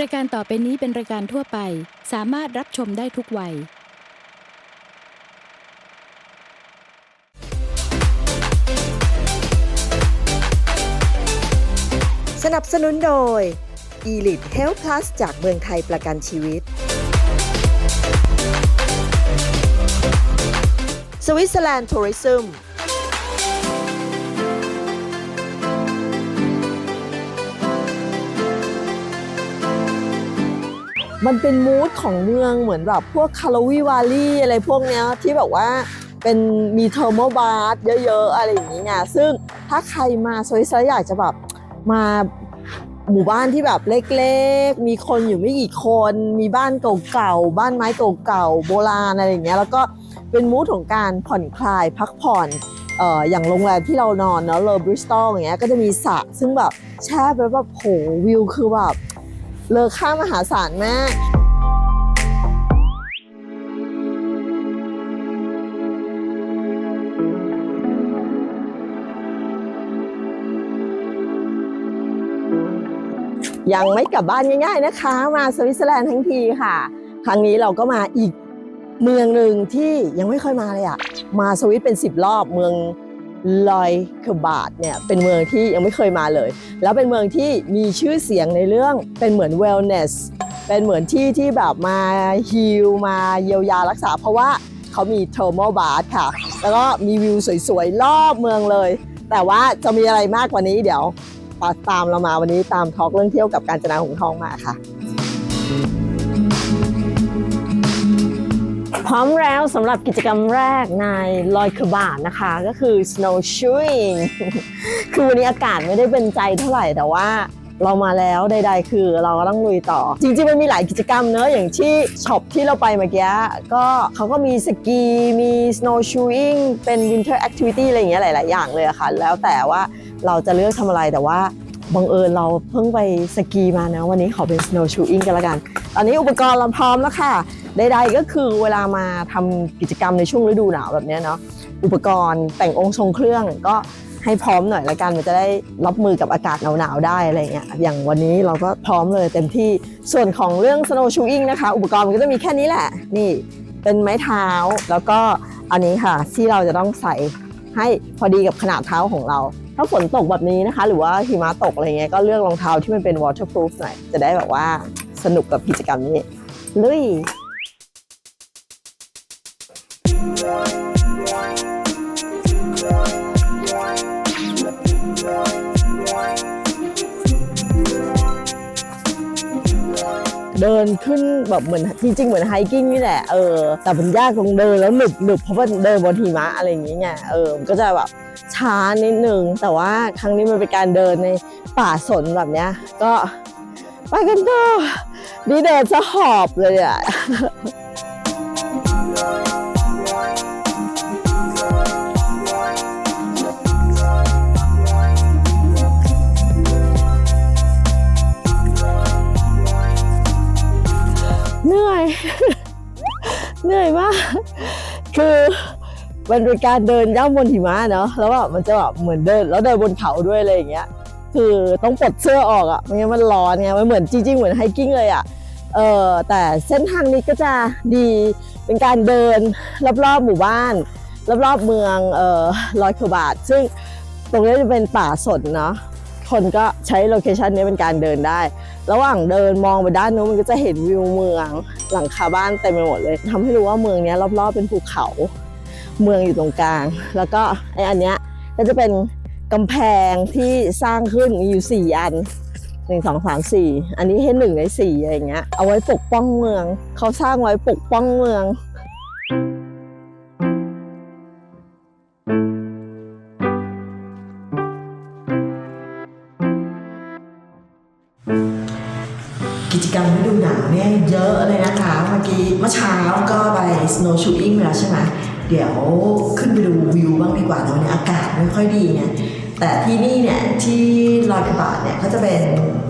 รายการต่อไปนี้เป็นรายการทั่วไป สามารถรับชมได้ทุกวัย สนับสนุนโดย Elite Health Plus จากเมืองไทยประกันชีวิต สวิตเซอร์แลนด์ทัวริซึม มันเป็นมูดของเมืองเหมือนแบบพวกคาร์วีวาลีอะไรพวกเนี้ยที่แบบว่าเป็นมีเทอร์โมบาร์เยอะๆ อะไรอย่างนี้ไงซึ่งถ้าใครมาสวิตเซอร์แลนด์อยากจะแบบมาหมู่บ้านที่แบบเล็กๆ มีคนอยู่ไม่กี่คน มีบ้านเก่าๆ บ้านไม้เก่าๆ โบราณอะไรอย่างเงี้ย แล้วก็เป็นมูดของการผ่อนคลายพักผ่อนเอ่ออย่างโรงแรมที่เรานอนเนาะเลอบริสตอลอย่างเงี้ยก็จะมีสระซึ่งแบบแช่ไปแบบโหวิวคือแบบ เลอค่ามหาศาลมากยังไม่กลับบ้านง่าย ๆนะคะ มาสวิตเซอร์แลนด์ทั้งทีค่ะ ครั้งนี้เราก็มาอีกเมืองหนึ่งที่ยังไม่ค่อยมาเลยอะมาสวิตเป็น 10 รอบเมือง ลอยคบาดเนี่ยเป็นเมืองที่ยังไม่เคยมาเลย แล้วเป็นเมืองที่มีชื่อเสียงในเรื่องเป็นเหมือน wellness เป็นเหมือนที่ที่แบบมาฮิลมาเยียวยารักษา เพราะว่าเขามี thermal bath ค่ะ แล้วก็มีวิวสวยๆ รอบเมืองเลย แต่ว่าจะมีอะไรมากกว่านี้เดี๋ยวตามเรามาวันนี้ตามทอล์กเรื่องเที่ยวกับการจนาหงทองมาค่ะ ร้อมแล้วสำหรับกิจกรรมแรกในลอยคือบาทนะคะ ก็คือ snowshoeing คือวันนี้อากาศไม่ได้เป็นใจเท่าไหร่แต่ว่าเรามาแล้วใดๆ คือเราก็ต้องลุยต่อ จริงๆ มันมีหลายกิจกรรมเนอะอย่างที่ช็อปที่เราไปเมื่อกี้ก็เขาก็มีสกีมี snowshoeing เป็น winter activity อะไรอย่างเงี้ยหลาย ๆ อย่างเลยอะค่ะ แล้วแต่ว่าเราจะเลือกทำอะไรแต่ว่า บังเอิญเราเพิ่งไปสกีมานะ วันนี้ขอเป็น snowshoeing กันละกัน ตอนนี้อุปกรณ์เราพร้อมแล้วค่ะ ใดๆก็คือเวลามาทำกิจกรรมในช่วงฤดูหนาวแบบเนี้ยเนาะอุปกรณ์แต่งองค์ทรงเครื่องก็ให้พร้อมหน่อยละกันมันจะได้รับมือกับอากาศหนาวๆได้อะไรเงี้ยอย่างวันนี้เราก็พร้อมเลยเต็มที่ส่วนของเรื่อง snow shoeing นะคะ อุปกรณ์มันก็จะมีแค่นี้แหละ นี่เป็นไม้เท้าแล้วก็อันนี้ค่ะที่เราจะต้องใส่ให้พอดีกับขนาดเท้าของเรา ถ้าฝนตกแบบนี้นะคะ หรือว่าหิมะตกอะไรเงี้ยก็เลือกรองเท้าที่มันเป็น waterproof หน่อยจะได้แบบว่าสนุกกับกิจกรรมนี้ลุยเดินขึ้นแบบเหมือนจริงๆเหมือนไฮกิ้งนี่แหละเออแต่มันยากตรงเดินแล้วหนึบหนึบเพราะว่าเดินบนหิมะอะไรอย่างเงี้ยเออก็จะแบบ ช้านิดนึงแต่ว่าครั้งนี้มันเป็นการเดินในป่าสนแบบเนี้ย ก็ไปกันต่อนี่เดินจะหอบเลยอะเหนื่อย เหนื่อยมาก คือ มันเป็นการเดินย่ำบนหิมะเนาะแล้วแบบมันจะแบบเหมือนเดิน แล้วเดินบนเขาด้วยอะไรอย่างเงี้ย คือต้องปลดเสื้อออกอะ่ะไม่งั้นมันร้อนไงมันเหมือนจริงๆเหมือนไฮกิ้งเลยอะ่ะเออแต่เส้นทางนี้ก็จะดีเป็นการเดินรอบๆหมู่บ้าน รอบๆเมืองเออลอยเคอบาท ซึ่งตรงนี้จะเป็นป่าสนเนาะคนก็ใช้โลเคชันนี้เป็นการเดินได้ ระหว่างเดินมองไปด้านนู้นมันก็จะเห็นวิวเมือง หลังคาบ้านเต็มไปหมดเลยทำให้รู้ว่าเมืองนี้รอบๆเป็นภูเขา เมืองอยู่ตรงกลาง แล้วก็ไออันเนี้ยก็จะเป็นกำแพงที่สร้างขึ้นมีอยู่สี่อันหนึ่งสองสามสี่อันนี้ให้หนึ่งในสี่อะไรอย่างเงี้ย เอาไว้ปกป้องเมือง เขาสร้างไว้ปกป้องเมือง กิจกรรมฤดูหนาวเนี่ยเยอะเลยนะคะ เมื่อกี้เมื่อเช้าก็ไป snow shooting มาแล้วใช่ไหม เดี๋ยวขึ้นไปดูวิวบ้างดีกว่าต่วันนี้อากาศไม่ค่อยดีไงแต่ที่นี่เนี่ยที่ลอยกระบาดเนี่ยก็จะเป็น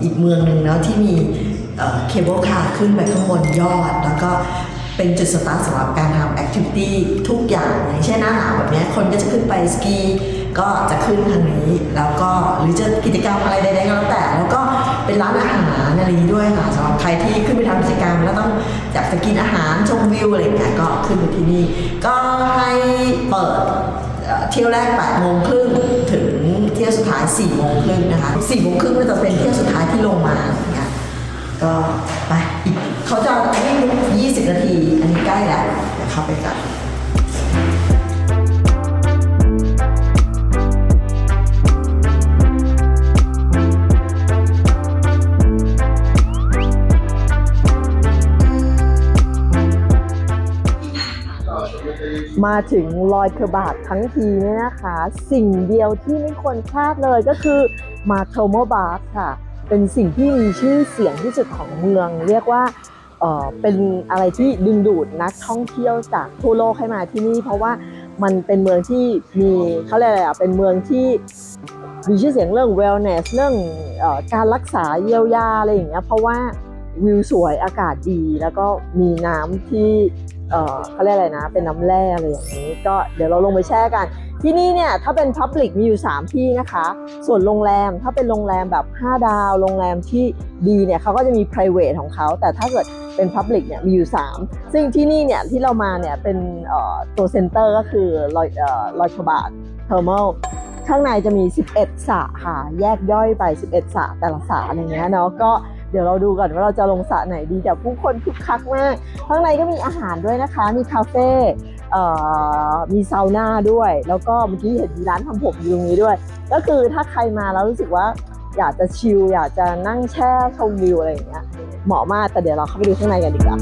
อีกเมืองหนึ่งเนาะที่มีเคเบิลคาร์ขึ้นไปข้างบนยอด แล้วก็เป็นจุดสตาร์ทสำหรับการทำแอคทิวิตี้ทุกอย่างอย่างเช่นหน้าหนาวแบบนี้คนก็จะขึ้นไปสกีก็จะขึ้นทางนี้ แล้วก็หรือจะกิจกรรมอะไรใดๆก็แล้วแต่แล้วก็ เป็นร้านอาหารเนี่ยอะไรอย่างนี้ด้วยค่ะสำหรับใครที่ขึ้นไปทำกิจกรรมแล้วต้องอยากจะกินอาหารชมวิวอะไรอย่างเงี้ยก็ขึ้นไปที่นี่ ก็ให้เปิดเที่ยวแรก8โมงครึ่งถึงเที่ยวสุดท้าย4โมงครึ่งนะคะ4โมงครึ่งก็จะเป็นเที่ยวสุดท้ายที่ลงมาอย่างเงี้ยก็ไปอีกเขาจะวิ่ง20 นาที อันนี้ใกล้แล้วเดี๋ยวเข้าไปกัน มาถึงลอยกระบาดทั้งทีเนี่ยนะคะ สิ่งเดียวที่ไม่ควรพลาดเลยก็คือมาโทโมบาสค่ะ เป็นสิ่งที่มีชื่อเสียงที่สุดของเมือง เรียกว่าเอ่อเป็นอะไรที่ดึงดูดนักท่องเที่ยวจากทั่วโลกให้มาที่นี่ เพราะว่ามันเป็นเมืองที่มีเขาเรียกอะไรอะเป็นเมืองที่มีชื่อเสียงเรื่อง wellness เรื่องออการรักษาเยียวยาอะไรอย่างเงี้ยเพราะว่าวิวสวยอากาศดี แล้วก็มีน้ำที่ เอ่อเขาเรียกอะไรนะ เป็นน้ำแร่อะไรอย่างนี้ ก็เดี๋ยวเราลงไปแช่กัน ที่นี่เนี่ยถ้าเป็น Public มีอยู่ 3 ที่นะคะ ส่วนโรงแรมถ้าเป็นโรงแรมแบบ 5 ดาว โรงแรมที่ดีเนี่ยเขาก็จะมี private ของเขา แต่ถ้าเกิดเป็น Public เนี่ยมีอยู่ 3 ซึ่งที่นี่เนี่ยที่เรามาเนี่ยเป็นตัวเซ็นเตอร์ก็คือลอยเอ่อลอยขบาทเทอร์ม l ข้างในจะมี 11สระค่ะ แยกย่อยไป 11สระแต่ละสระอะไรเงี้ยเนาะก็ เดี๋ยวเราดูก่อนว่าเราจะลงสระไหนดีแต่ผู้คนคึกคักมาก ข้างในก็มีอาหารด้วยนะคะ มีคาเฟ่มีซาวน่าด้วย แล้วก็เมื่อกี้เห็นมีร้านทำผมอยู่ตรงนี้ด้วย ก็คือถ้าใครมาแล้วรู้สึกว่าอยากจะชิลอยากจะนั่งแช่ชมวิวอะไรอย่างเงี้ยเหมาะมากแต่เดี๋ยวเราเข้าไปดูข้างในกันดีกว่า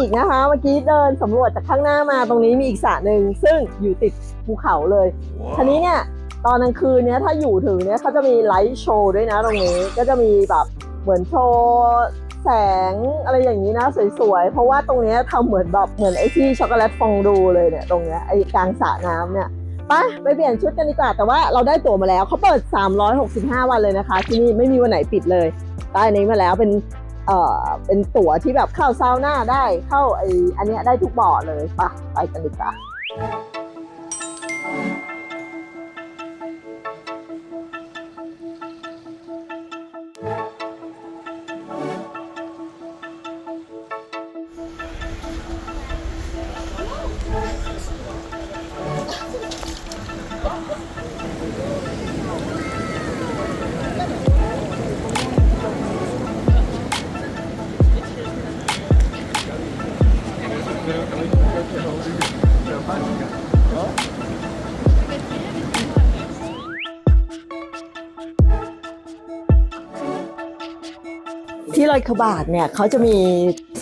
อีกนะคะ เมื่อกี้เดินสำรวจจากข้างหน้ามาตรงนี้มีอีกสระหนึ่งซึ่งอยู่ติดภูเขาเลย ทีนี้เนี่ยตอนกลางคืนเนี้ยถ้าอยู่ถึงเนี้ยเขาจะมีไลท์โชว์ด้วยนะตรงนี้ก็จะมีแบบเหมือนโชว์แสงอะไรอย่างนี้นะสวยๆ เพราะว่าตรงเนี้ยทำเหมือนแบบเหมือนไอ้ที่ช็อกโกแลตฟองดูเลยเนี่ยตรงเนี้ยไอ้กลางสระน้ำเนี่ยไปไปเปลี่ยนชุดกันดีกว่า แต่ว่าเราได้ตั๋วมาแล้วเขาเปิด 365 วันเลยนะคะ ที่นี่ไม่มีวันไหนปิดเลยได้อันนี้มาแล้วเป็น เอ่อเป็นตั๋วที่แบบเข้าซาวน่าได้เข้าไออันเนี้ยได้ทุกบ่อเลยปะไปกันดีกว่า ที่ลอยขบาทเนี่ยเขาจะมี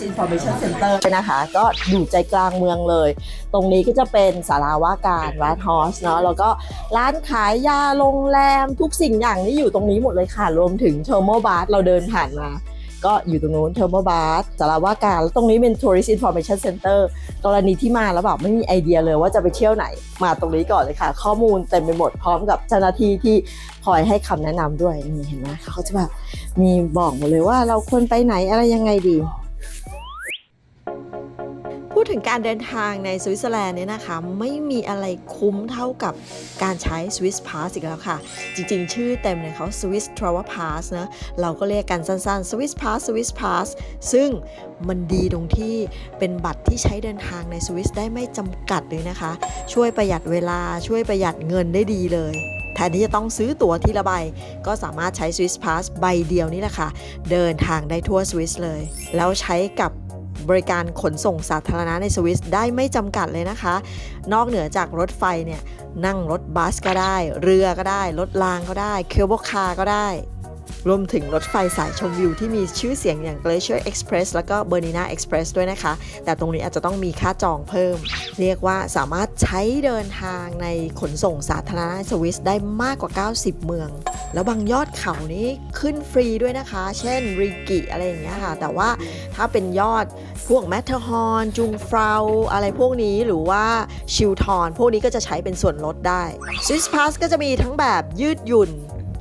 Information Center นะคะ ก็อยู่ใจกลางเมืองเลย ตรงนี้ก็จะเป็นสาราว่าการวัดฮอสเนาะแล้วก็ร้านขายยาโรงแรมทุกสิ่งอย่างนี่อยู่ตรงนี้หมดเลยค่ะ รวมถึงเทอร์โมบาร์เราเดินผ่านมา ก็อยู่ตรงนู้นเทอร์โมบาร์สาราว่าการแล้วตรงนี้เป็น Tourist Information Center กรณีที่มาแล้วแบบไม่มีไอเดียเลยว่าจะไปเที่ยวไหน มาตรงนี้ก่อนเลยค่ะ ข้อมูลเต็มไปหมดพร้อมกับเจ้าหน้าที่ที่คอยให้คำแนะนำด้วยนี่เห็นไหมเขาจะแบบมีบอกหมดเลยว่าเราควรไปไหนอะไรยังไงดี ถึงการเดินทางในสวิตเซอร์แลนด์เนี่ยนะคะ ไม่มีอะไรคุ้มเท่ากับการใช้ Swiss Pass อีกแล้วค่ะ จริงๆ ชื่อเต็มเนี่ยเขา Swiss Travel Pass นะเราก็เรียกกันสั้นๆ Swiss Pass Swiss Pass ซึ่งมันดีตรงที่เป็นบัตรที่ใช้เดินทางในสวิสได้ไม่จำกัดเลยนะคะ ช่วยประหยัดเวลาช่วยประหยัดเงินได้ดีเลยแทนที่จะต้องซื้อตั๋วทีละใบ ก็สามารถใช้ Swiss Pass ใบเดียวนี่แหละค่ะ เดินทางได้ทั่วสวิสเลย แล้วใช้กับ บริการขนส่งสาธารณะในสวิสได้ไม่จำกัดเลยนะคะ นอกเหนือจากรถไฟเนี่ยนั่งรถบัสก็ได้ เรือก็ได้ รถรางก็ได้ เคเบิลคาร์ก็ได้ รวมถึงรถไฟสายชมวิวที่มีชื่อเสียงอย่าง Glacier Express แล้วก็ Bernina Express ด้วยนะคะ แต่ตรงนี้อาจจะต้องมีค่าจองเพิ่ม เรียกว่าสามารถใช้เดินทางในขนส่งสาธารณะสวิสได้มากกว่า 90 เมือง แล้วบางยอดเขานี้ขึ้นฟรีด้วยนะคะ เช่นริกิอะไรอย่างเงี้ยค่ะ แต่ว่าถ้าเป็นยอดพวกแมทเทอร์ฮอนจุงฟราวอะไรพวกนี้หรือว่าชิลทอนพวกนี้ก็จะใช้เป็นส่วนลดได้ Swiss Pass ก็จะมีทั้งแบบยืดหยุ่น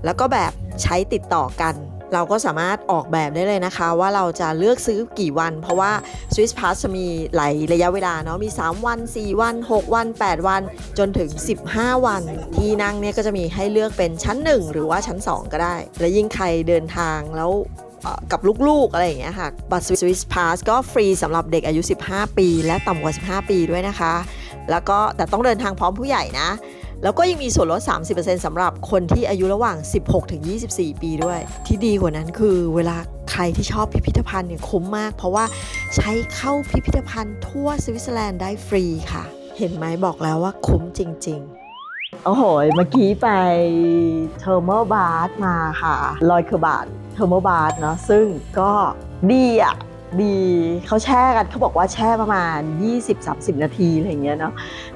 แล้วก็แบบ ใช้ติดต่อกัน เราก็สามารถออกแบบได้เลยนะคะ ว่าเราจะเลือกซื้อกี่วัน เพราะว่า Swiss Pass จะมีหลายระยะเวลาเนาะมี 3 วัน 4 วัน 6 วัน 8 วัน จนถึง 15 วัน ที่นั่งเนี่ยก็จะมีให้เลือกเป็นชั้น 1 หรือว่าชั้น 2 ก็ได้ และยิ่งใครเดินทางแล้วกับลูกๆ อะไรอย่างเงี้ยค่ะ บัตร Swiss Pass ก็ฟรีสำหรับเด็กอายุ 15 ปี และต่ำกว่า 15 ปีด้วยนะคะ แล้วก็แต่ต้องเดินทางพร้อมผู้ใหญ่นะ แล้วก็ยังมีส่วนลด 30%สำหรับคนที่อายุระหว่าง 16 ถึง 24 ปีด้วย ที่ดีกว่านั้นคือเวลาใครที่ชอบพิพิธภัณฑ์เนี่ยคุ้มมาก เพราะว่าใช้เข้าพิพิธภัณฑ์ทั่วสวิตเซอร์แลนด์ได้ฟรีค่ะ เห็นไหมบอกแล้วว่าคุ้มจริง ๆโอ้โห เมื่อกี้ไปเทอร์ a l บาร์มาค่ะ ลอยคือบาทเทอร์ a l บาร์เนาะซึ่งก็ดีอะ ดีเขาแช่กันเขาบอกว่าแช่ประมาณ 20-30 นาทีอะไรอย่างเงี้ยเนาะ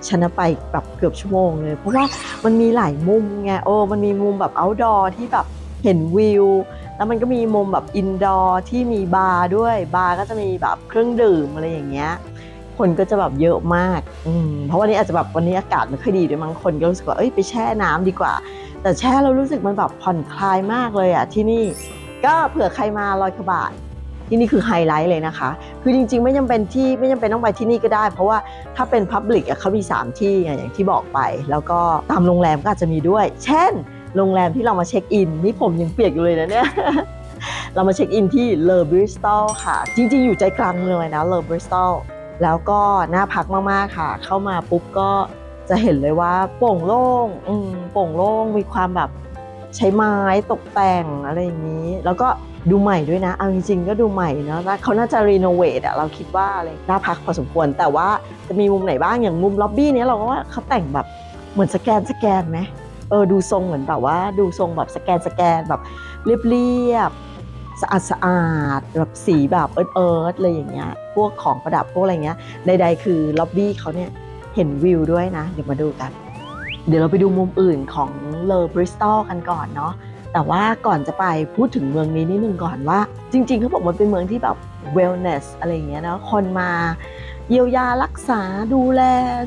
ฉันะไปแบบเกือบชั่วโมงเลย เพราะว่ามันมีหลายมุมไงโอ้มันมีมุมแบบ outdoor ที่แบบเห็นวิว แล้วมันก็มีมุมแบบอ indoor ที่มีบาร์ด้วยบาร์ก็จะมีแบบเครื่องดื่มอะไรอย่างเงี้ยคนก็จะแบบเยอะมากอืมเพราะวันนี้อาจจะแบบวันนี้อากาศไม่ค่อยดีด้วยมั้งคนก็รู้สึกว่าเอ้ยไปแช่น้ำดีกว่า แต่แช่แล้วรู้สึกมันแบบผ่อนคลายมากเลยอะที่นี่ ก็เผื่อใครมาลอยกระบาด ที่นี่คือไฮไลท์เลยนะคะ คือจริงๆ ไม่จำเป็นที่ไม่จำเป็นต้องไปที่นี่ก็ได้ เพราะว่าถ้าเป็นพับลิกเขามี 3 ที่อย่างที่บอกไป แล้วก็ตามโรงแรมก็อาจจะมีด้วย เช่น โรงแรมที่เรามาเช็คอิน นี่ผมยังเปียกอยู่เลยนะเนี่ยเรามาเช็คอินที่เลอบริสตอลค่ะ จริงๆ อยู่ใจกลางเมืองเลยนะเลอบริสตอลแล้วก็น่าพักมากๆค่ะ เข้ามาปุ๊บก็จะเห็นเลยว่าโปร่งโล่งอืมโปร่งโล่งมีความแบบใช้ไม้ตกแต่งอะไรอย่างนี้ แล้วก็ ดูใหม่ด้วยนะ เอาจริงๆก็ดูใหม่เนอะเขาน่าจะรีโนเวทอะเราคิดว่าอะไรน่าพักพอสมควร แต่ว่าจะมีมุมไหนบ้างอย่างมุมล็อบบี้เนี้ยเราก็ว่าเขาแต่งแบบเหมือนสแกนสแกนไหมเออดูทรงเหมือนแบบว่าดูทรงแบบสแกนสแกนแบบเรียบๆสะอาดสะอาดแบบสีแบบเอิร์ธเอิร์ธอะไรอย่างเงี้ยพวกของประดับพวกอะไรเงี้ยใดๆคือล็อบบี้เขาเนี่ยเห็นวิวด้วยนะ เดี๋ยวมาดูกัน เดี๋ยวเราไปดูมุมอื่นของเลอบริสตอลกันก่อนเนาะ แต่ว่าก่อนจะไปพูดถึงเมืองนี้นิดนึงก่อนว่า จริงๆเขาบอกมันเป็นเมืองที่แบบ wellness อะไรอย่างเงี้ยนะคนมาเยียวยารักษาดูแล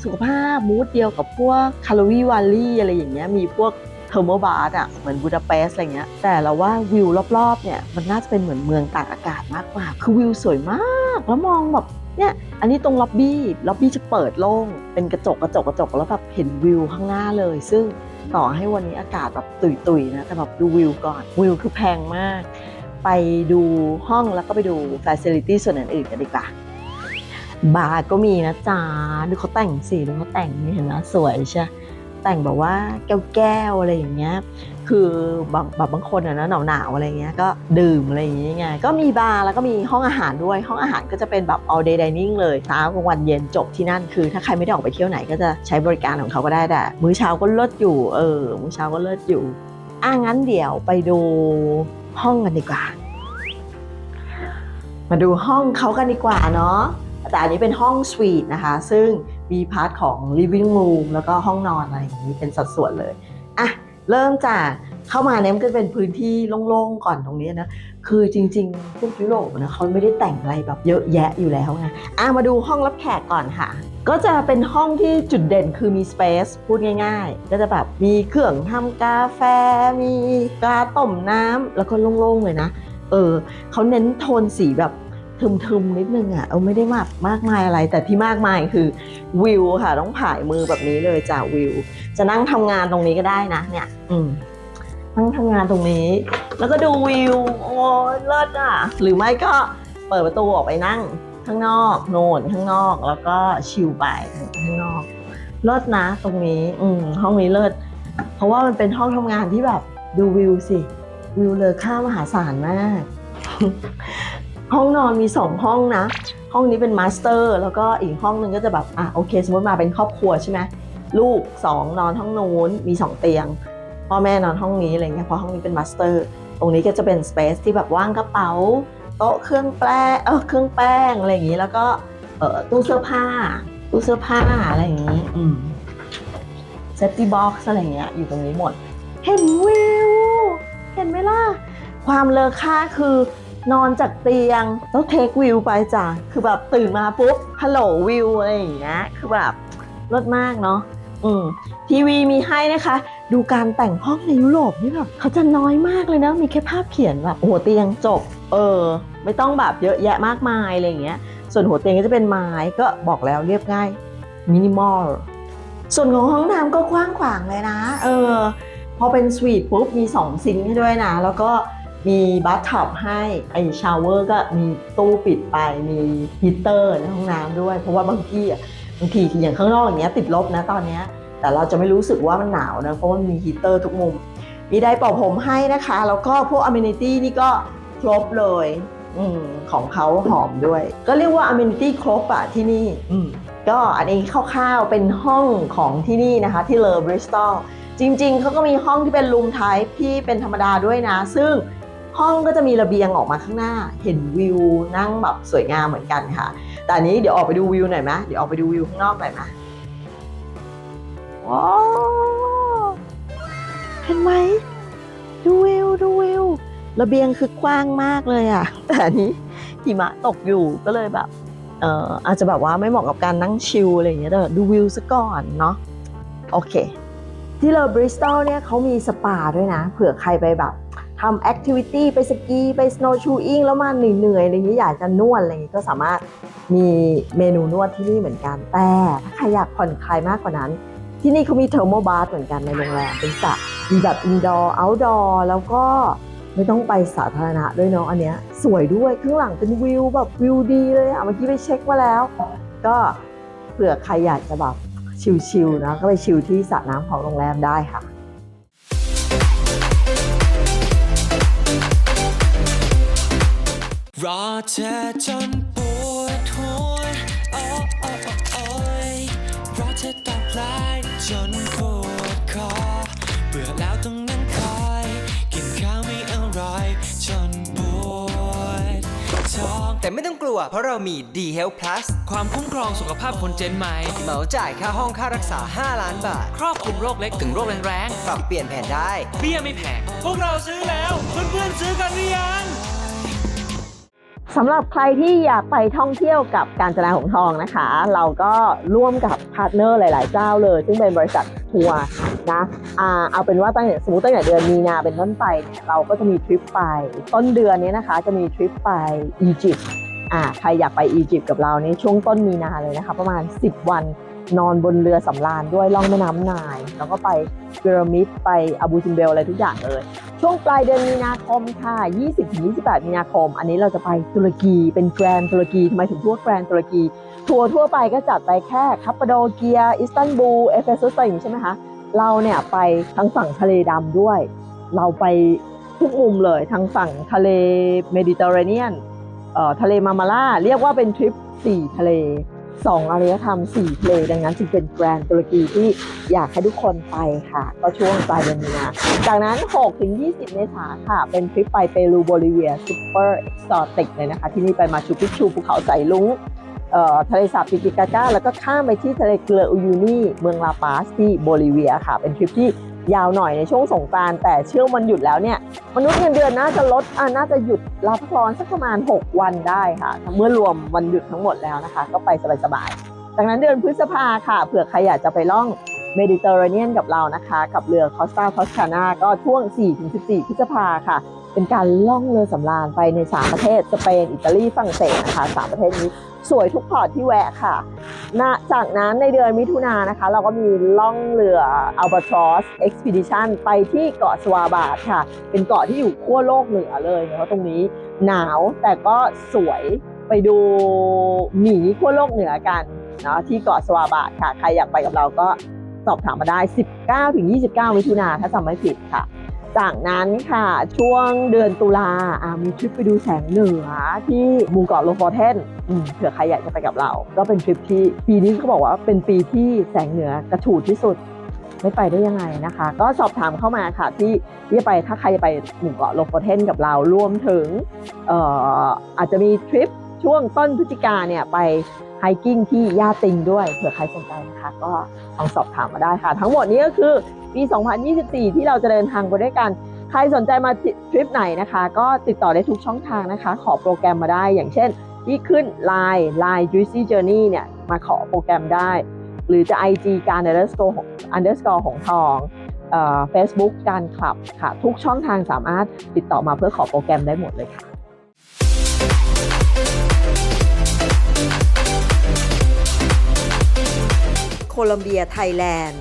สุขภาพมูดเดียวกับพวกคาร์วีวัลลี่อะไรอย่างเงี้ยมีพวกเทอร์โมบาร์อะเหมือนบูดาเปสต์อะไรเงี้ยแต่เราว่าวิวรอบๆเนี่ยมันน่าจะเป็นเหมือนเมืองตากอากาศมากกว่า คือวิวสวยมากแล้วมองแบบเนี่ยอันนี้ตรงล็อบบี้ล็อบบี้จะเปิดโล่งเป็นกระจกกระจกกระจกแล้วแบบเห็นวิวข้างหน้าเลย ซึ่ง ต่อให้วันนี้อากาศแบบตุยๆนะแต่แบบดูวิวก่อนวิวคือแพงมาก ไปดูห้องแล้วก็ไปดูฟิสิลิตี้ส่วนอื่นๆกันดีกว่าบาร์ก็มีนะจ๊ะดูเขาแต่งสีดูเขาแต่งนี่เห็นไหมสวยใช่ แต่งแบบว่าแก้วๆอะไรอย่างเงี้ย คือบางแบบบางคนอะนะหนาวๆอะไรเงี้ยก็ดื่มอะไรอย่างเงี้ยไงก็มีบาร์แล้วก็มีห้องอาหารด้วยห้องอาหารก็จะเป็นแบบ all day dining เลยเช้ากลางวันเย็นจบที่นั่นคือ ถ้าใครไม่ได้ออกไปเที่ยวไหนก็จะใช้บริการของเขาก็ได้แต่มื้อเช้าก็เลิศอยู่ เออ มื้อเช้าก็เลิศอยู่อะงั้นเดี๋ยวไปดูห้องกันดีกว่า มาดูห้องเขากันดีกว่าเนาะแต่อันนี้เป็นห้องสวีทนะคะ ซึ่ง มีพาร์ทของ living room แล้วก็ห้องนอนอะไรอย่างนี้เป็นสัดส่วนเลยอะเริ่มจากเข้ามาเนี่ยมันก็เป็นพื้นที่โล่งๆก่อนตรงนี้นะ คือจริงๆพวกยุโรปนะเขาไม่ได้แต่งอะไรแบบเยอะแยะอยู่แล้วไงอะมาดูห้องรับแขกก่อนค่ะ ก็จะเป็นห้องที่จุดเด่นคือมี space พูดง่าย ๆ ก็จะแบบมีเครื่องทำกาแฟ มีกาต้มน้ำแล้วก็โล่งๆเลยนะ เออเขาเน้นโทนสีแบบ ทึมๆนิดนึงอะ เออไม่ได้มากมากมายอะไร แต่ที่มากมายคือวิวค่ะ ต้องผายมือแบบนี้เลยจ้ะวิว จะนั่งทำงานตรงนี้ก็ได้นะ เนี่ย อืมนั่งทำงานตรงนี้ แล้วก็ดูวิว โอ้เลิศอะ หรือไม่ก็เปิดประตูออกไปนั่งข้างนอก โน่นข้างนอก แล้วก็ชิลไปข้างนอกเลิศนะตรงนี้ อืมห้องนี้เลิศ เพราะว่ามันเป็นห้องทำงานที่แบบดูวิวสิ วิวเลอค่ามหาศาลมาก ห้องนอนมีสองห้องนะ ห้องนี้เป็นมาสเตอร์แล้วก็อีกห้องหนึ่งก็จะแบบอะโอเค สมมติมาเป็นครอบครัวใช่ไหมลูกสองนอนห้องนู้นมีสองเตียง พ่อแม่นอนห้องนี้อะไรเงี้ยเพราะห้องนี้เป็นมาสเตอร์ตรงนี้ก็จะเป็นสเปซที่แบบว่างกระเป๋าโต๊ะเครื่องแป้งเออเครื่องแป้งอะไรอย่างนี้แล้วก็เออตู้เสื้อผ้าตู้เสื้อผ้าอะไรอย่างนี้อืมเซฟตี้บ็อกซ์อะไรเงี้ยอยู่ตรงนี้หมด เห็นวิวเห็นไหมล่ะ ความเลอค่าคือ นอนจากเตียงต้องเทควิวไปจ้ะคือแบบตื่นมาปุ๊บฮัลโหลวิวอะไรอย่างเงี้ยคือแบบรดมากเนาะอืมทีวีมีให้นะคะ ดูการแต่งห้องในยุโรปนี่แบบเขาจะน้อยมากเลยนะ มีแค่ภาพเขียนแบบหัวเตียงจบ เออ ไม่ต้องแบบเยอะแยะมากมายอะไรอย่างเงี้ย ส่วนหัวเตียงก็จะเป็นไม้ก็บอกแล้วเรียบง่ายมินิมอลส่วนของห้องน้ำก็กว้างขวางเลยนะ เออ พอเป็นสวีทปุ๊บมี2ซิงค์ให้ด้วยนะ แล้วก็ มีบัตท็อปให้ไอชาวเวอร์ก็มีตู้ปิดไปมีฮีเตอร์ในห้องน้ำด้วย เพราะว่าบางที่อะบางทีอย่างข้างนอกอย่างเงี้ยติดลบนะตอนเนี้ยแต่เราจะไม่รู้สึกว่ามันหนาวนะเพราะมันมีฮีเตอร์ทุกมุม มีไดร์เป่าผมให้นะคะ แล้วก็พวกอ m ม n i t y นี่ก็ครบเลยอของเขาหอมด้วย ก็เรียกว่าอ m ม n i t y ครบอะที่นี่ก็อันนี้คร่าวๆเป็นห้องของที่นี่นะคะที่เลอบริสตอลจริงๆเขาก็มีห้องที่เป็นรูมไทป์ที่เป็นธรรมดาด้วยนะ ซึ่ง ห้องก็จะมีระเบียงออกมาข้างหน้า เห็นวิวนั่งแบบสวยงามเหมือนกันค่ะ แต่อันนี้เดี๋ยวออกไปดูวิวหน่อยไหมเดี๋ยวออกไปดูวิวข้างนอกหน่อยไหมว้าวเห็นไหมดูวิวดูวิวระเบียงคือกว้างมากเลยอะแต่อันนี้หิมะตกอยู่ก็เลยแบบเอ่ออาจจะแบบว่าไม่เหมาะกับการนั่งชิลอะไรอย่างเงี้ยแต่ดูวิวซะก่อนเนาะโอเค ที่เราบริสตอลเนี่ยเขามีสปาด้วยนะ เผื่อใครไปแบบ ทำแอคทิวิตี้ไปสกีไปสโนว์ชูอิงแล้วมาเหนื่อยๆอะไรอย่างเงี้อยากจะนวดอะไรอย่างเงี้ก็สามารถมีเมนูนวดที่นี่เหมือนกัน แต่ถ้าใครอยากผ่อนคลายมากกว่านั้น ที่นี่เขามีเทอร์โมบาร์เหมือนกันในโรงแรมเป็นสระมีแบบอินดอร์เอาท์ดอร์แล้วก็ไม่ต้องไปสาธารณะด้วยเนาะอันเนี้ยสวยด้วยข้างหลังเป็นวิวแบบวิวดีเลยอะเมื่อกี้ไปเช็คมาแล้ว ก็เผื่อใครอยากจะแบบชิลๆนะก็ไปชิลที่สระน้ำของโรงแรมได้ค่ะ รอเธอจนปวดหัวโอ้โอ้โอ้โอ้ยรอเธอตอบไลน์จนปวดคอเบื่อแล้วต้องนั่งคอย กินข้าวไม่อร่อยจนปวดท้องแต่ไม่ต้องกลัวเพราะเรามี D Health Plus ความคุ้มครองสุขภาพคนเจนใหม่ เหมาจ่ายค่าห้องค่ารักษา 5 ล้านบาท ครอบคลุมโรคเล็กถึงโรคแรงปรับเปลี่ยนแผนได้ๆเบี้ยไม่แพง พวกเราซื้อแล้ว เพื่อนๆซื้อกันหรือยัง สำหรับใครที่อยากไปท่องเที่ยวกับการจนาหงทองนะคะ เราก็ร่วมกับพาร์ทเนอร์หลาย ๆ เจ้าเลย ซึ่งเป็นบริษัททัวร์นะอ่าเอาเป็นว่าตั้งแต่สมมติตั้งแต่เดือนมีนาเป็นต้นไปเนี่ยเราก็จะมีทริปไป ต้นเดือนนี้นะคะจะมีทริปไปอียิปต์อ่าใครอยากไปอียิปต์กับเรานี่ช่วงต้นมีนาเลยนะคะ ประมาณ 10 วัน นอนบนเรือสำราญด้วยล่องแม่น้ำนาย แล้วก็ไปพีระมิดไปอาบูซิมเบลอะไรทุกอย่างเลย ช่วงปลายเดือนมีนาคมค่ะ 20-28 มีนาคม อันนี้เราจะไปตุรกีเป็นแกรนตุรกีทำไมถึงทั่วแกรนตุรกี ทัวร์ทั่วไปก็จัดไปแค่คัปปาโดเกีย อิสตันบูล เอเฟซัสอะไรอย่างนี้ใช่ไหมคะ เราเนี่ยไปทางฝั่งทะเลดำด้วย เราไปทุกมุมเลยทางฝั่งทะเลเมดิเตอร์เรเนียนเอ่อทะเลมามาล่า เรียกว่าเป็นทริป4ทะเล 2อารยธรรม4ทะเลดังนั้นจึงเป็นแกรนด์ตุรกีที่อยากให้ทุกคนไปค่ะ ก็ช่วงปลายเดือนมีนาจากนั้น6ถึง20 เมษาค่ะ เป็นทริปไปเปรูโบลิเวียซูเปอร์เอ็กซอติกเลยนะคะ ที่นี่ไปมาชูปิชูภูเขาสลุงทะเลสาบติติกาก้า แล้วก็ข้ามไปที่ทะเลเกลืออูยูนีเมืองลาปาสที่โบลิเวียค่ะ เป็นทริปที่ ยาวหน่อยในช่วงสงกรานต์แต่เชื่อวันหยุดแล้วเนี่ยมนุษย์เงินเดือนน่าจะลดอ่าน่าจะหยุดลาพักร้อนสักประมาณ 6 วันได้ค่ะเมื่อรวมวันหยุดทั้งหมดแล้วนะคะ ก็ไปสบายๆจากนั้นเดือนพฤษภาค่ะเผื่อใครอยากจะไปล่องเมดิเตอร์เรเนียนกับเรานะคะ กับเรือคอสตาคอสคานาก็ช่วง 4-14 พฤษภาค่ะ เป็นการล่องเรือสำราญไปใน 3 ประเทศสเปน อิตาลีฝรั่งเศสนะคะ3ประเทศนี้ สวยทุกพอร์ตที่แวะค่ะณจากนั้นในเดือนมิถุนายนนะคะ เราก็มีล่องเรือ Albatross Expedition ไปที่เกาะสวาบาดค่ะ เป็นเกาะที่อยู่ขั้วโลกเหนือเลยเนาะตรงนี้หนาวแต่ก็สวยไปดูหมีขั้วโลกเหนือกันเนาะที่เกาะสวาบาดค่ะ ใครอยากไปกับเราก็สอบถามมาได้ 19-29 มิถุนาถ้าจำไม่ผิดค่ะ จากนั้นค่ะช่วงเดือนตุลาอ่ามีทริปไปดูแสงเหนือที่หมู่เกาะโลฟอร์เทนเผื่อใครอยากจะไปกับเรา ก็เป็นทริปที่ปีนี้เขาบอกว่าเป็นปีที่แสงเหนือกระฉูดที่สุดไม่ไปได้ยังไงนะคะ ก็สอบถามเข้ามาค่ะที่ที่จะไปถ้าใครไปหมู่เกาะโลฟอร์เทนกับเรารวมถึงอออาจจะมีทริปช่วงต้นพฤศจิกาเนี่ยไป ไฮกิ้งที่ย่าติงด้วยเผื่อใครสนใจนะคะ ก็ลองสอบถามมาได้ค่ะ ทั้งหมดนี้ก็คือปี 2024 ที่เราจะเดินทางไปด้วยกัน ใครสนใจมาทริปไหนนะคะ ก็ติดต่อได้ทุกช่องทางนะคะ ขอโปรแกรมมาได้ อย่างเช่น ที่ขึ้น Line Line Juicy Journey เนี่ยมาขอโปรแกรมได้ หรือจะ IG การ underscore ของ underscore ของทองเฟซบุ๊กการคลับค่ะ ทุกช่องทางสามารถติดต่อมาเพื่อขอโปรแกรมได้หมดเลยค่ะ โคลัมเบียไทยแลนด์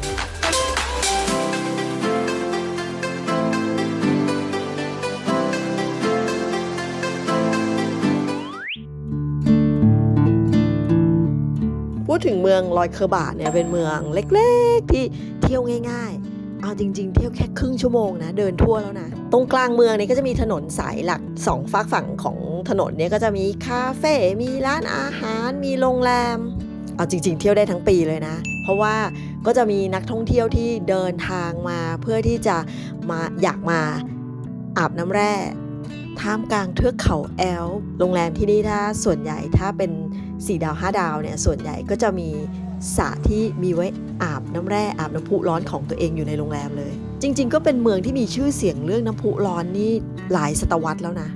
พูดถึงเมืองลอยเคอร์บาเนี่ยเป็นเมืองเล็กๆ ที่เที่ยวง่ายๆ เอาจริง ๆ เที่ยวแค่ครึ่งชั่วโมงนะ เดินทั่วแล้วนะ ตรงกลางเมืองนี้ก็จะมีถนนสายหลักสองฝากฝั่งของถนนเนี่ยก็จะมีคาเฟ่ มีร้านอาหาร มีโรงแรม เอาจริง ๆ เที่ยวได้ทั้งปีเลยนะ เพราะว่าก็จะมีนักท่องเที่ยวที่เดินทางมาเพื่อที่จะมาอยากมาอาบน้ำแร่ท่ามกลางเทือกเขาแอลป์โรงแรมที่นี่ถ้าส่วนใหญ่ถ้าเป็น 4 ดาว 5 ดาวเนี่ยส่วนใหญ่ก็จะมี สระที่มีไว้อาบน้ำแร่อาบน้ำพุร้อนของตัวเองอยู่ในโรงแรมเลย จริง ๆ ก็เป็นเมืองที่มีชื่อเสียงเรื่องน้ำพุร้อนนี่หลายศตวรรษแล้วนะ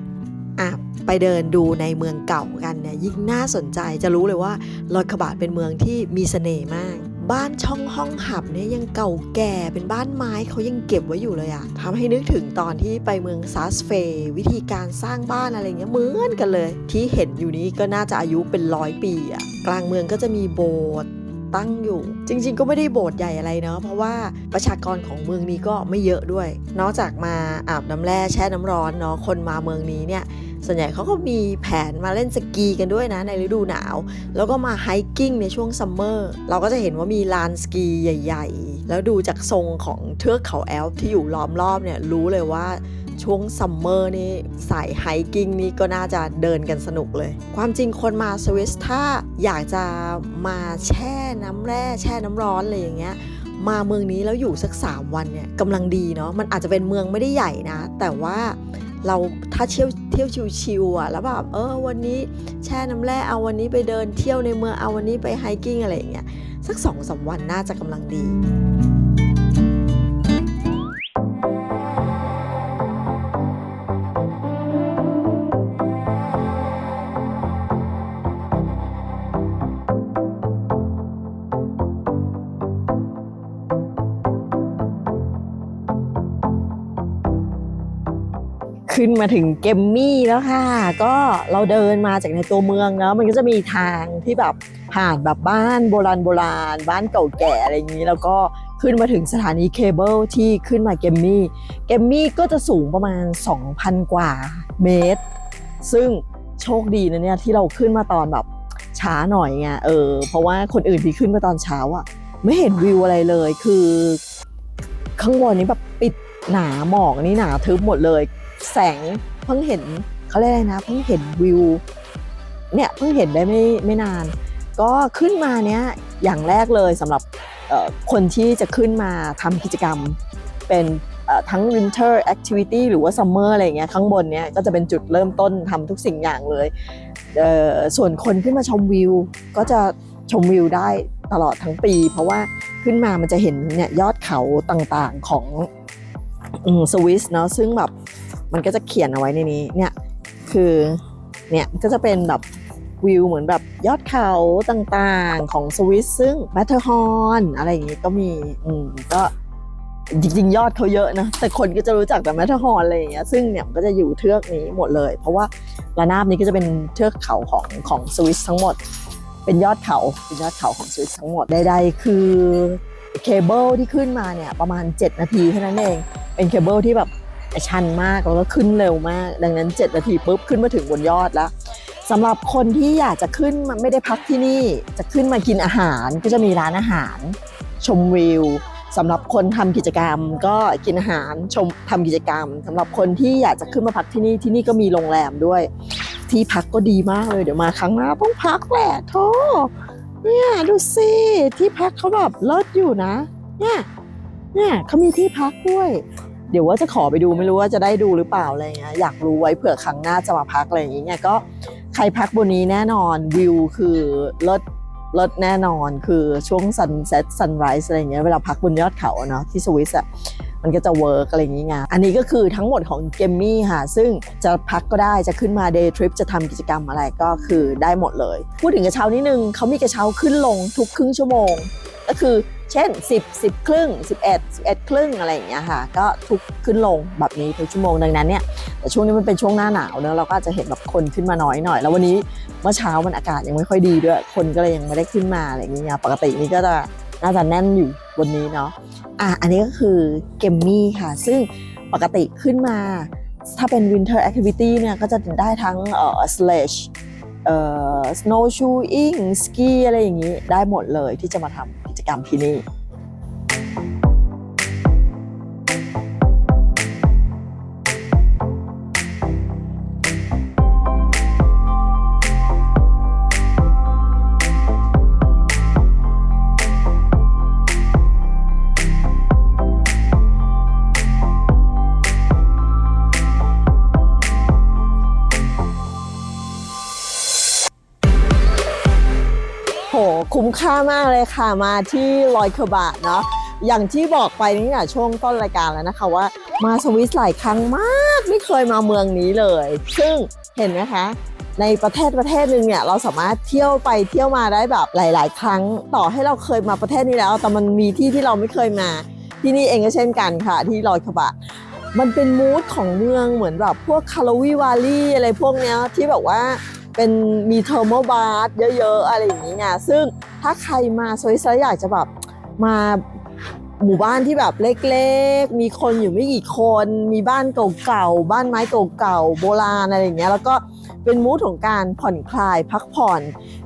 อะไปเดินดูในเมืองเก่ากันเนี่ยยิ่งน่าสนใจจะรู้เลยว่าลอยขบาดเป็นเมืองที่มีเสน่ห์มาก บ้านช่องห้องหับเนี่ยยังเก่าแก่เป็นบ้านไม้เขายังเก็บไว้อยู่เลยอะทำให้นึกถึงตอนที่ไปเมืองซาสเฟย์วิธีการสร้างบ้านอะไรเงี้ยเหมือนกันเลย ที่เห็นอยู่นี้ก็น่าจะอายุเป็นร้อยปีอะกลางเมืองก็จะมีโบสถ์ ตั้งอยู่ จริง ๆ ก็ไม่ได้โบสถ์ใหญ่อะไรเนาะเพราะว่าประชากรของเมืองนี้ก็ไม่เยอะด้วย นอกจากมาอาบน้ำแร่แช่น้ำร้อนเนาะคนมาเมืองนี้เนี่ยส่วนใหญ่เขาก็มีแผนมาเล่นสกีกันด้วยนะในฤดูหนาว แล้วก็มาไฮกิ้งในช่วงซัมเมอร์เราก็จะเห็นว่ามีลานสกีใหญ่ ๆ แล้วดูจากทรงของเทือกเขาแอลป์ที่อยู่ล้อมรอบเนี่ยรู้เลยว่า ช่วงซัมเมอร์นี่สายไฮกิ้งนี่ก็น่าจะเดินกันสนุกเลย ความจริงคนมาสวิสถ้าอยากจะมาแช่น้ำแร่แช่น้ำร้อนอะไรอย่างเงี้ยมาเมืองนี้แล้วอยู่สัก 3 วันเนี่ยกำลังดีเนาะมันอาจจะเป็นเมืองไม่ได้ใหญ่นะ แต่ว่าเราถ้าเที่ยวเที่ยวชิวๆอะแล้วแบบเออวันนี้แช่น้ำแร่เอาวันนี้ไปเดินเที่ยวในเมืองเอาวันนี้ไปไฮกิ้งอะไรอย่างเงี้ยสัก2อสวันน่าจะกำลังดี ขึ้นมาถึงเกมมี่แล้วค่ะ ก็เราเดินมาจากในตัวเมืองเนาะมันก็จะมีทางที่แบบผ่านแบบบ้านโบราณโบราณ บ้านเก่าแก่อะไรอย่างนี้ แล้วก็ขึ้นมาถึงสถานีเคเบิลที่ขึ้นมาเกมมี่เกมมี่ก็จะสูงประมาณ 2,000 กว่าเมตร ซึ่งโชคดีนะเนี่ยที่เราขึ้นมาตอนแบบช้าหน่อยไงเออเพราะว่าคนอื่นที่ขึ้นมาตอนเช้าอะไม่เห็นวิวอะไรเลยคือ ข้างบนนี้แบบปิดหนาหมอกนี่หนาทึบหมดเลย แสงเพิ่งเห็นเขาเรียกอะไรนะเพิ่งเห็นวิวเนี่ยเพิ่งเห็นได้ไม่ไม่นาน ก็ขึ้นมาเนี้ยอย่างแรกเลยสำหรับคนที่จะขึ้นมาทำกิจกรรม เป็นทั้ง winter activity หรือว่า summer อะไรเงี้ยข้างบนเนี้ยก็จะเป็นจุดเริ่มต้นทำทุกสิ่งอย่างเลยเส่วนคนขึ้นมาชมวิว ก็จะชมวิวได้ตลอดทั้งปี เพราะว่าขึ้นมามันจะเห็นเนี่ยยอดเขาต่างๆของสวิสเนาะซึ่งแบบ มันก็จะเขียนเอาไว้ในนี้ เนี่ย คือเนี่ยก็จะเป็นแบบวิวเหมือนแบบยอดเขาต่างๆของสวิสซึ่งแมทเทอร์ฮอนอะไรอย่างงี้ก็มีอืมก็จริงๆยอดเขาเยอะนะ แต่คนก็จะรู้จักแต่แมทเทอร์ฮอนอะไรอย่างเงี้ยซึ่งเนี่ยมันก็จะอยู่เทือกนี้หมดเลย เพราะว่าระนาบนี้ก็จะเป็นเทือกเขาของของสวิสทั้งหมด เป็นยอดเขาเป็นยอดเขาของสวิสทั้งหมดใดๆคือเคเบิลที่ขึ้นมาเนี่ยประมาณ 7 นาทีเท่านั้นเอง เป็นเคเบิลที่แบบ ชันมากแล้วก็ขึ้นเร็วมาก ดังนั้น 7 นาทีปุ๊บขึ้นมาถึงบนยอดแล้วสำหรับคนที่อยากจะขึ้นมาไม่ได้พักที่นี่ จะขึ้นมากินอาหารก็จะมีร้านอาหาร ชมวิวสำหรับคนทำกิจกรรม ก็กินอาหารชมทำกิจกรรมสำหรับคนที่อยากจะขึ้นมาพักที่นี่ที่นี่ก็มีโรงแรมด้วย ที่พักก็ดีมากเลยเดี๋ยวมาครั้งหน้าต้องพักแหละโธ่เนี่ยดูสิที่พักเขาแบบเลิศอยู่นะ เนี่ยเนี่ยเขามีที่พักด้วย เดี๋ยวว่าจะขอไปดูไม่รู้ว่าจะได้ดูหรือเปล่าอะไรเงี้ยอยากรู้ไว้เผื่อครั้งหน้าจะมาพักอะไรอย่างเงี้ยก็ใครพักบนนี้แน่นอนวิวคือเลิศเลิศแน่นอนคือช่วง sunset sunrise อะไรเงี้ยเวลาพักบนยอดเขาเนาะที่สวิสอะมันก็จะเวิร์กอะไรอย่างเงี้ยอันนี้ก็คือทั้งหมดของเกมมี่ค่ะ ซึ่งจะพักก็ได้ จะขึ้นมา day trip จะทำกิจกรรมอะไรก็คือได้หมดเลย พูดถึงกระเช้านิดนึงเขามีกระเช้าขึ้นลงทุกครึ่งชั่วโมง ก็คือ เช่น 10 10 ครึ่ง 11 11 ครึ่งอะไรอย่างเงี้ยค่ะ ก็ทุกขึ้นลงแบบนี้ทุกชั่วโมงดังนั้นเนี่ยแต่ช่วงนี้มันเป็นช่วงหน้าหนาวเนอะเราก็จะเห็นแบบคนขึ้นมาน้อยหน่อย แล้ววันนี้เมื่อเช้ามันอากาศยังไม่ค่อยดีด้วย คนก็เลยยังไม่ได้ขึ้นมาอะไรอย่างเงี้ยปกตินี่ก็จะน่าจะแน่นอยู่บนนี้เนาะอะอันนี้ก็คือเกมมี่ค่ะ ซึ่งปกติขึ้นมา ถ้าเป็น winter activity เนี่ยก็จะได้ทั้งเอ่อ sledge เอ่อ snowshoeing ski อะไรอย่างนี้ได้หมดเลยที่จะมาทำ จกรรมที่นี่ ค่ะมาที่ลอยเคบาเนาะอย่างที่บอกไปนี่นะช่วงต้นรายการแล้วนะคะว่ามาสวิสหลายครั้งมากไม่เคยมาเมืองนี้เลย ซึ่งเห็นไหมคะในประเทศประเทศหนึ่งเนี่ยเราสามารถเที่ยวไปเที่ยวมาได้แบบหลาย ๆ ครั้ง ต่อให้เราเคยมาประเทศนี้แล้ว แต่มันมีที่ที่เราไม่เคยมา ที่นี่เองก็เช่นกันค่ะ ที่ลอยเคบามันเป็นมูดของเมืองเหมือนแบบพวกคาร์วีวาลีอะไรพวกเนี้ยที่แบบว่า เป็นมีเทอร์โมบาร์เยอะๆ อะไรอย่างนี้ไงซึ่งถ้าใครมาสวิสแล้วอยากจะแบบมาหมู่บ้านที่แบบเล็กๆ มีคนอยู่ไม่กี่คน มีบ้านเก่าๆ บ้านไม้เก่าๆ โบราณอะไรอย่างเงี้ย แล้วก็เป็นมูทของการผ่อนคลายพักผ่อน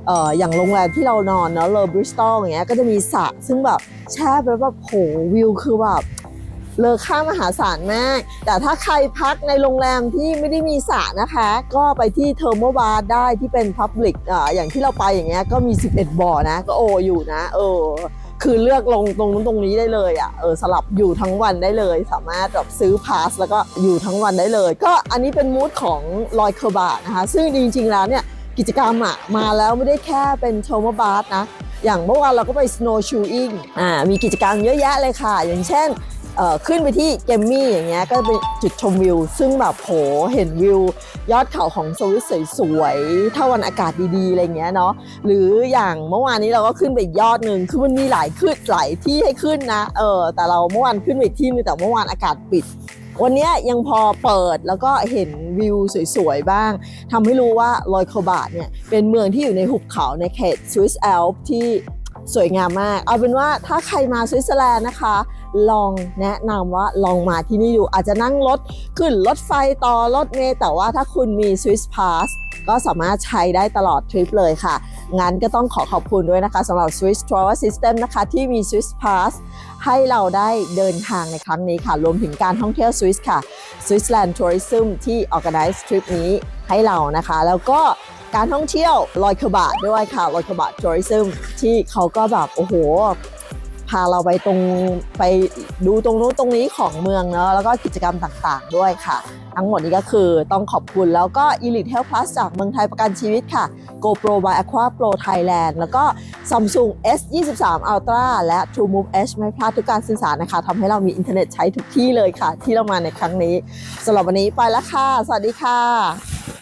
เอ่ออย่างโรงแรมที่เรานอนเนาะเลอบริสตอลอย่างเงี้ย ก็จะมีสระซึ่งแบบแช่ไปแบบโหวิวคือแบบ เลอค่ามหาศาลมาก แต่ถ้าใครพักในโรงแรมที่ไม่ได้มีสระนะคะ ก็ไปที่เทอร์โมบาร์ได้ที่เป็นพับลิกอ่าอย่างที่เราไปอย่างเงี้ยก็มี 11 บ่อนะ ก็โออยู่นะ เออ คือเลือกลงตรงนู้นตรงนี้ได้เลยอะเออสลับอยู่ทั้งวันได้เลย สามารถแบบซื้อพาสแล้วก็อยู่ทั้งวันได้เลย ก็อันนี้เป็นมูดของลอยเคอร์บานะคะ ซึ่งจริงๆแล้วเนี่ยกิจกรรมอะมาแล้วไม่ได้แค่เป็นเทอร์โมบาร์นะอย่างเมื่อวานเราก็ไป snowshoeing อ่ามีกิจกรรมเยอะแยะเลยค่ะ อย่างเช่น ขึ้นไปที่เกมมี่อย่างเงี้ยก็เป็นจุดชมวิว ซึ่งแบบโหเห็นวิว ยอดเขาของสวิสสวยๆถ้าวันอากาศดีๆอะไรเงี้ยเนาะหรืออย่างเมื่อวานนี้เราก็ขึ้นไปยอดหนึ่งคือมันมีหลายขึ้นหลายที่ให้ขึ้นนะเออแต่เราเมื่อวานขึ้นไปที่นึงแต่เมื่อวานอากาศปิด วันนี้ยังพอเปิดแล้วก็เห็นวิวสวยๆบ้างทำให้รู้ว่าลอยโคบาดเนี่ยเป็นเมืองที่อยู่ในหุบเขาในเขตสวิสแอลป์ที่สวยงามมาก เอาเป็นว่าถ้าใครมาสวิตเซอร์แลนด์นะคะ ลองแนะนำว่าลองมาที่นี่ดูอาจจะนั่งรถขึ้นรถไฟต่อรถเมล์แต่ว่าถ้าคุณมี Swiss Pass ก็สามารถใช้ได้ตลอดทริปเลยค่ะ งั้นก็ต้องขอขอบคุณด้วยนะคะสำหรับ Swiss Travel System นะคะที่มี Swiss Pass ให้เราได้เดินทางในครั้งนี้ค่ะ รวมถึงการท่องเที่ยวสวิสค่ะ Switzerland Tourism ที่ organize ทริปนี้ให้เรานะคะ แล้วก็การท่องเที่ยวลอยเคบะด้วยค่ะลอยเคบะ Tourism ที่เขาก็แบบ โอ้โห พาเราไปตรงไปดูตรงนู้นตรงนี้ของเมืองเนอะแล้วก็กิจกรรมต่างๆ ด้วยค่ะ ทั้งหมดนี้ก็คือต้องขอบคุณแล้วก็ Elite Health Plus จากเมืองไทยประกันชีวิตค่ะ GoPro by Aqua Pro Thailand แล้วก็ Samsung S23 Ultra และ TrueMove H ไม่พลาดทุกการสื่อสารนะคะทำให้เรามีอินเทอร์เน็ตใช้ทุกที่เลยค่ะ ที่เรามาในครั้งนี้สำหรับวันนี้ไปแล้วค่ะ สวัสดีค่ะ